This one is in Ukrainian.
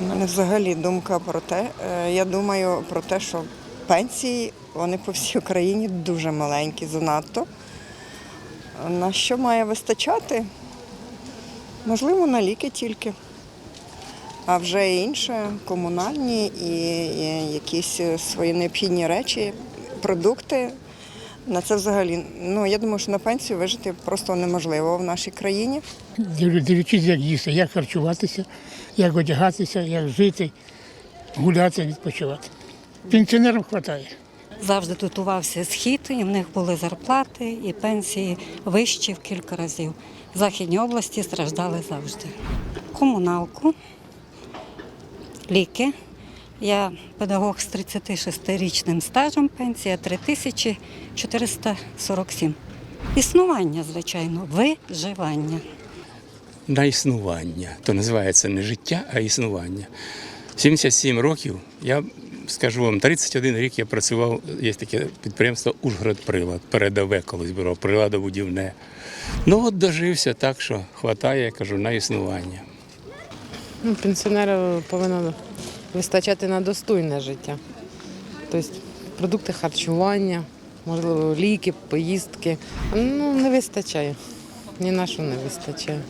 У мене взагалі думка про те. е, Я думаю про те, що пенсії вони по всій Україні дуже маленькі, занадто. На що має вистачати? Можливо, на ліки тільки. А вже інше комунальні і, і якісь свої необхідні речі, продукти. На це взагалі, ну я думаю, що на пенсію вижити просто неможливо в нашій країні. Дивлячись, як їсти, як харчуватися, як одягатися, як жити, гуляти, відпочивати. Пенсіонерам вистачає. Завжди дотувався схід, і в них були зарплати і пенсії вищі в кілька разів. В Західній області страждали завжди. Комуналку, ліки. Я педагог з 36-річним стажем, пенсія 3447. Існування, звичайно, виживання. на існування. То називається не життя, а існування. 77 років, я скажу вам, 31 рік я працював, є таке підприємство Ужгород-Прилад, передове колись було, приладобудівне. Ну от дожився так, що хватає, я кажу, на існування. Ну, пенсіонеру повинно вистачати на достойне життя. Тобто продукти харчування, можливо, ліки, поїздки. Ну, не вистачає. Ні на що не вистачає.